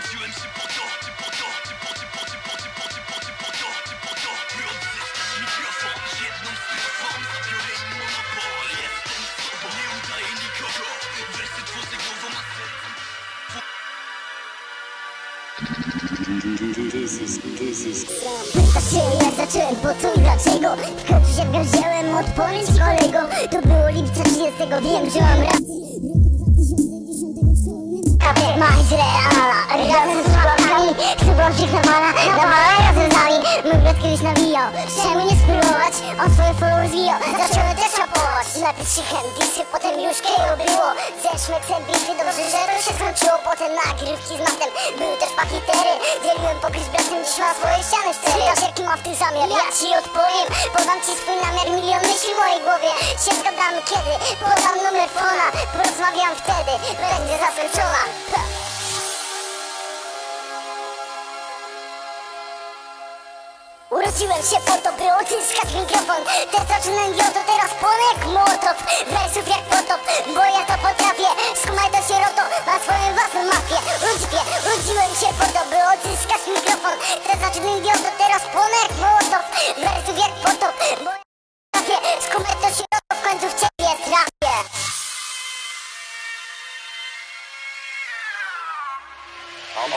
Urodziłem się po to, czy po to, czy po, czy po, czy po, czy po, czy po, czy po to, czy po to By odzyskać mikrofon z jedną strofą Zabiorę im monopol, jestem sobą Nie udaję nikogo, wersy tworzę głową, a sercem Pytasz się jak zacząłem, po co i dlaczego W końcu się wziąłem odpowiedź kolego To było lipca 30, wiem, że mam rację Kapie ma źle, Chcę włączyć na bala, na bala razem z nami Mój brat kiedyś nawijał, czemu nie spróbować? On swoje flow rozwijał, zacząłem też rapować Najpierw trzy handisy, potem już KO było Zeszmy bitwy, dobrze, że to się skończyło. Potem nagrywki z matem, były też pakietery. Dzieliłem pokryć bratem, dziś ma swoje ściany cztery. Pytasz jaki ma w tym zamiar, ja ci odpowiem. Podam ci swój namiar, milion myśli w mojej głowie. Się zgadamy kiedy, podam numer fona. Porozmawiam wtedy, będzie zaskoczona Urodziłem się po to, by odzyskać mikrofon. Te zaczynam to teraz płonę jak mołotow Wersów jak potop, bo ja to potrafię. Skumaj to sieroto, ma swoją własną mafię Urodziłem, urodziłem się po to, by odzyskać mikrofon. Te zaczynam to teraz płonę jak mołotow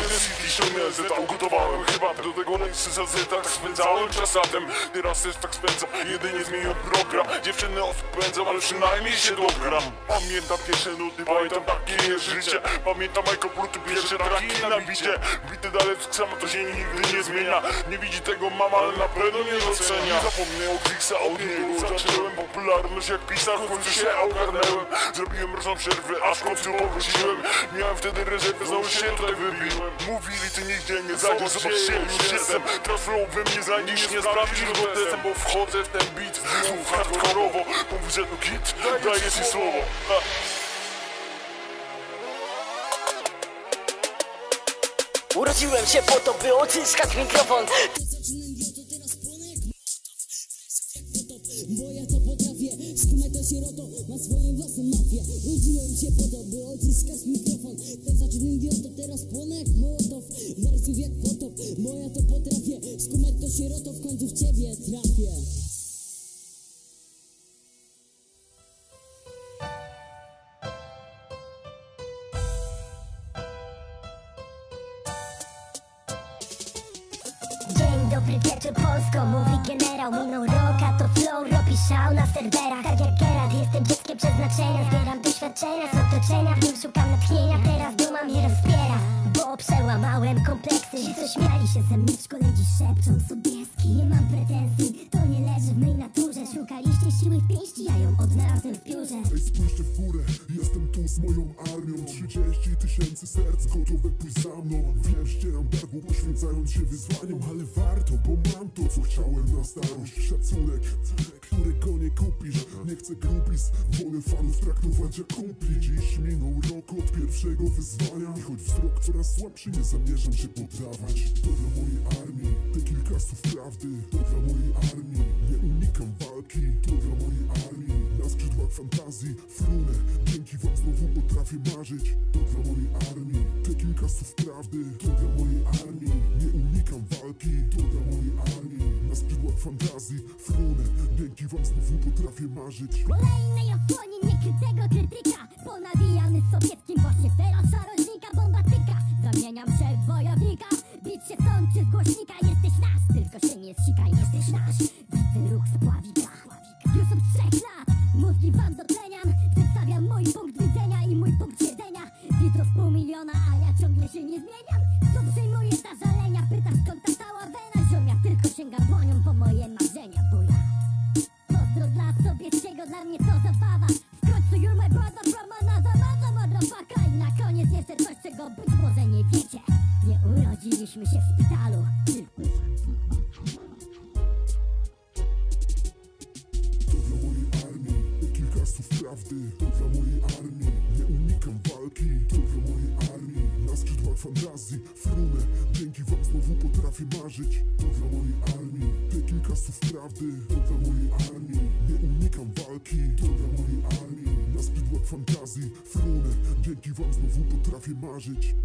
Agresywnie ściągnąłem zeta, ugotowałem chyba Do tego za zeta, tak spędzałem czas latem Teraz też tak spędzam, jedynie zmieniłem program Dziewczyny odpędzam, ale przynajmniej się dogram. Pamiętam pierwsze nuty, pamiętam takie życie. Pamiętam Michael Pluty, pierwsze traki na bicie Bity dalej tak samo, to się nigdy nie zmienia. Nie widzi tego mama, ale na pewno nie docenia zapomnę o Grixa, od niego Zacząłem popularność jak pisarz, w końcu się ogarnęłem. Zrobiłem roczną przerwę, aż w końcu powróciłem. Miałem wtedy rezerwę, znowu się tutaj wybiłem Mówili, ty nigdzie nie zajdziesz, zobaczcie, już jestem Teraz flow we mnie zajdziesz, nie sprawdzisz testem Bo wchodzę w ten beat, znów hardkorowo. Mów, że to git, daję ci słowo. Ha. Urodziłem się po to, by odzyskać mikrofon Bo ja to potrafię, skumaj to sieroto, ma swoją własną mafię. Urodziłem się po to, by odzyskać mikrofon. Ten zaczynam to teraz płonę jak mołotow. Wersów jak potop, bo ja to potrafię. Skumaj to sieroto, w końcu w ciebie trafię. Dzień dobry wieczór Polsko, mówi generał Minął rok, a to flow robi szał na serwerach. Tak jak Gerard, jestem dzieckiem przeznaczenia. Zbieram doświadczenia z otoczenia W nim szukam natchnienia, teraz duma mnie rozpiera Bo przełamałem kompleksy. Ci co śmiali się ze mnie w szkole dziś Sobieski, nie mam pretensji To nie leży w mej naturze. Szukaliście siły w pięści, ja ją odnalazłem w piórze. Ej, spójrzcie w górę, jestem tu z moją armią. 30 tysięcy serc gotowe pójść za mną. Wiem, ścieram dargu, poświęcając się wyzwaniom Ale warto, bo mam to, co chciałem na starość. Szacunek, chcę grupis, wolę fanów traktować jak kumpli. Dziś minął rok od pierwszego wyzwania. I choć wzrok coraz słabszy, nie zamierzam się poddawać. To dla mojej armii, te kilka słów prawdy. To dla mojej armii, nie unikam walki. To dla mojej armii, na skrzydłach fantazji. Frunę, dzięki wam znowu potrafię marzyć. To dla mojej armii, te kilka słów prawdy. To dla mojej armii, nie unikam walki. To fantazji Frunę, dzięki wam znowu potrafię marzyć. Kolejnej odsłonie niekrytego krytyka Ponawijany sowieckim właśnie teraz czarodznika bombatyka. Zamieniam się w wojownika. Bić się sączy z głośnika. Jesteś nasz, tylko się nie zsikaj. Jesteś nasz, widzę ruch spławika Już od trzech lat mózgi wam dotleniam. Przedstawiam mój punkt widzenia i mój punkt siedzenia. Widzów pół miliona, a ja ciągle się nie zmieniam. Co przyjmuje ta dla Sobieskiego, dla mnie to zabawa. W końcu you're my brother from another mother motherfucker. I na koniec jeszcze coś, czego być może nie wiecie. Nie urodziliśmy się w szpitalu. To dla mojej armii, kilka słów prawdy To dla mojej armii, nie unikam walki To dla mojej armii, na skrzydłach fantazji Frunę, dzięki wam znowu potrafię marzyć To dla mojej armii, te kilka słów prawdy To dla mojej armii, nie unikam dzięki wam znowu potrafię marzyć